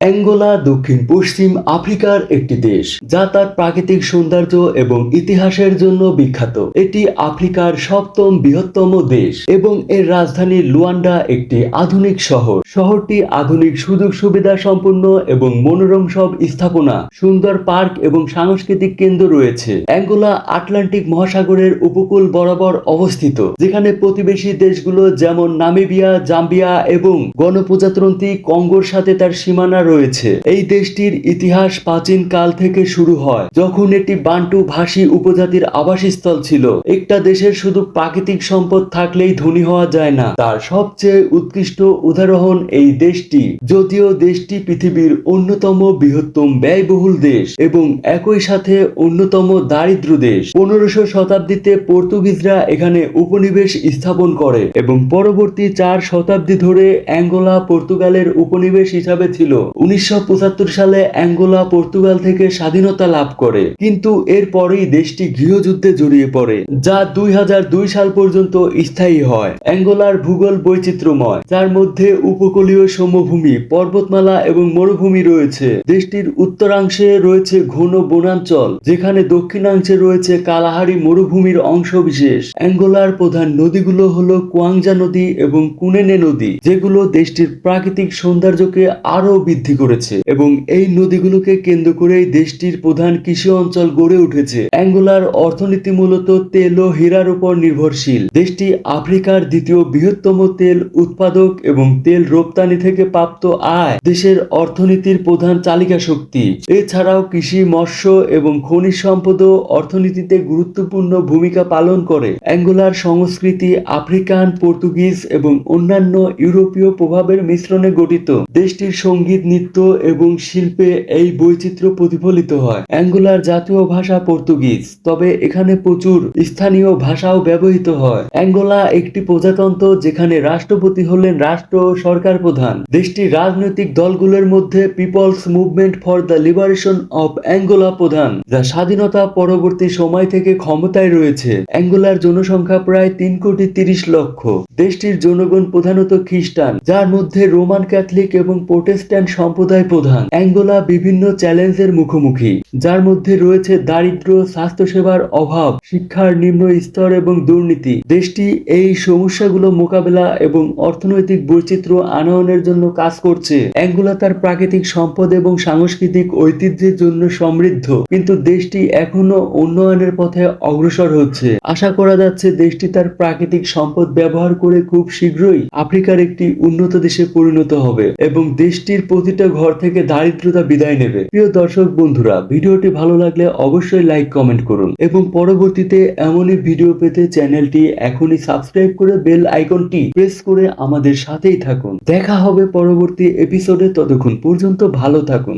Angola দক্ষিণ পশ্চিম আফ্রিকার একটি দেশ, যা তার প্রাকৃতিক সৌন্দর্য এবং ইতিহাসের জন্য বিখ্যাত। এটি আফ্রিকার সপ্তম বৃহত্তম দেশ এবং এর রাজধানী লুয়ান্ডা একটি আধুনিক শহর। শহরটি আধুনিক সুযোগ সুবিধা সম্পন্ন এবং মনোরম সব স্থাপনা, সুন্দর পার্ক এবং সাংস্কৃতিক কেন্দ্র রয়েছে। অ্যাঙ্গোলা আটলান্টিক মহাসাগরের উপকূল বরাবর অবস্থিত, যেখানে প্রতিবেশী দেশগুলো যেমন নামিবিয়া, জাম্বিয়া এবং গণপ্রজাতন্ত্রী কঙ্গোর সাথে তার সীমানা রয়েছে। এই দেশটির ইতিহাস প্রাচীন কাল থেকে শুরু হয়, যখন এটি বান্টু ভাষী উপজাতির আবাসস্থল ছিল। একটা দেশের শুধু প্রাকৃতিক সম্পদ থাকলেই ধনী হওয়া যায় না। তার সবচেয়ে উৎকৃষ্ট উদাহরণ এই দেশটি, যদিও দেশটি পৃথিবীর অন্যতম বৃহত্তম ব্যয়বহুল দেশ এবং একই সাথে অন্যতম দারিদ্র দেশ। পনেরোশো শতাব্দীতে পর্তুগিজরা এখানে উপনিবেশ স্থাপন করে এবং পরবর্তী চার শতাব্দী ধরে অ্যাঙ্গোলা পর্তুগালের উপনিবেশ হিসাবে ছিল। উনিশশো পঁচাত্তর সালে অ্যাঙ্গোলা পর্তুগাল থেকে স্বাধীনতা লাভ করে। কিন্তু এরপরেই দেশটি গৃহযুদ্ধে জড়িয়ে পড়ে, যা দুই হাজার দুই সাল পর্যন্ত স্থায়ী হয়। অ্যাঙ্গোলার ভূগোল বৈচিত্র্যময়, যার মধ্যে উপকূলীয় সমভূমি, পর্বতমালা এবং মরুভূমি রয়েছে। দেশটির উত্তরাংশে রয়েছে ঘন বনাঞ্চল, যেখানে দক্ষিণাংশে রয়েছে কালাহারি মরুভূমির অংশ বিশেষ অ্যাঙ্গোলার প্রধান নদীগুলো হলো কুয়াংজা নদী এবং কুনেনে নদী, যেগুলো দেশটির প্রাকৃতিক সৌন্দর্যকে আরও বৃদ্ধি করেছে এবং এই নদীগুলোকে কেন্দ্র করেই দেশটির প্রধান কৃষি অঞ্চল গড়ে উঠেছে। অ্যাঙ্গোলার অর্থনীতি মূলত তেল ও হীরার উপর নির্ভরশীল। দেশটি আফ্রিকার দ্বিতীয় বৃহত্তম তেল উৎপাদক এবং তেল রপ্তানি থেকে প্রাপ্ত আয় দেশের অর্থনীতির প্রধান চালিকা শক্তি। এছাড়াও কৃষি, মৎস্য এবং খনিজ সম্পদও অর্থনীতিতে গুরুত্বপূর্ণ ভূমিকা পালন করে। অ্যাঙ্গোলার সংস্কৃতি আফ্রিকান, পর্তুগিজ এবং অন্যান্য ইউরোপীয় প্রভাবের মিশ্রণে গঠিত। দেশটির সংগীত নৃত্য এবং শিল্পে এই বৈচিত্র্য প্রতিফলিত হয়। অ্যাঙ্গোলার জাতীয় ভাষা পর্তুগিজ, তবে এখানে প্রচুর স্থানীয় ভাষাও ব্যবহৃত হয়। অ্যাঙ্গোলা একটি প্রজাতন্ত্র যেখানে রাষ্ট্রপতি হলেন রাষ্ট্র সরকার প্রধান। দেশটির রাজনৈতিক দলগুলোর মধ্যে people's movement for the liberation of Angola প্রধান, যা স্বাধীনতা পরবর্তী সময় থেকে ক্ষমতায় রয়েছে। অ্যাঙ্গোলার জনসংখ্যা প্রায় তিন কোটি তিরিশ লক্ষ। দেশটির জনগণ প্রধানত খ্রিস্টান, যার মধ্যে রোমান ক্যাথলিক এবং প্রোটেস্ট্যান্ট সম্প্রদায় প্রধান। অ্যাঙ্গোলা বিভিন্ন চ্যালেঞ্জের মুখোমুখি, যার মধ্যে রয়েছে দারিদ্র, স্বাস্থ্যসেবার অভাব, শিক্ষার নিম্ন স্তর এবং দুর্নীতি। দেশটি এই সমস্যাগুলো মোকাবেলা এবং অর্থনৈতিক বৈচিত্র্য আনয়নের জন্য কাজ করছে। অ্যাঙ্গোলা তার প্রাকৃতিক সম্পদ এবং সাংস্কৃতিক ঐতিহ্যের জন্য সমৃদ্ধ, কিন্তু দেশটি এখনও উন্নয়নের পথে অগ্রসর হচ্ছে। আশা করা যাচ্ছে দেশটি তার প্রাকৃতিক সম্পদ ব্যবহার করে খুব শীঘ্রই আফ্রিকার একটি উন্নত দেশে পরিণত হবে এবং দেশটির প্রতিটা ঘর থেকে দারিদ্রতা বিদায় নেবে। প্রিয় দর্শক বন্ধুরা, ভিডিওটি ভালো লাগলে অবশ্যই লাইক কমেন্ট করুন এবং পরবর্তীতে এমনই ভিডিও পেতে চ্যানেলটি এখনই সাবস্ক্রাইব করে বেল আইকনটি প্রেস করে আমাদের সাথেই থাকুন। দেখা হবে পরবর্তী এপিসোডে ততক্ষণ পর্যন্ত ভালো থাকুন।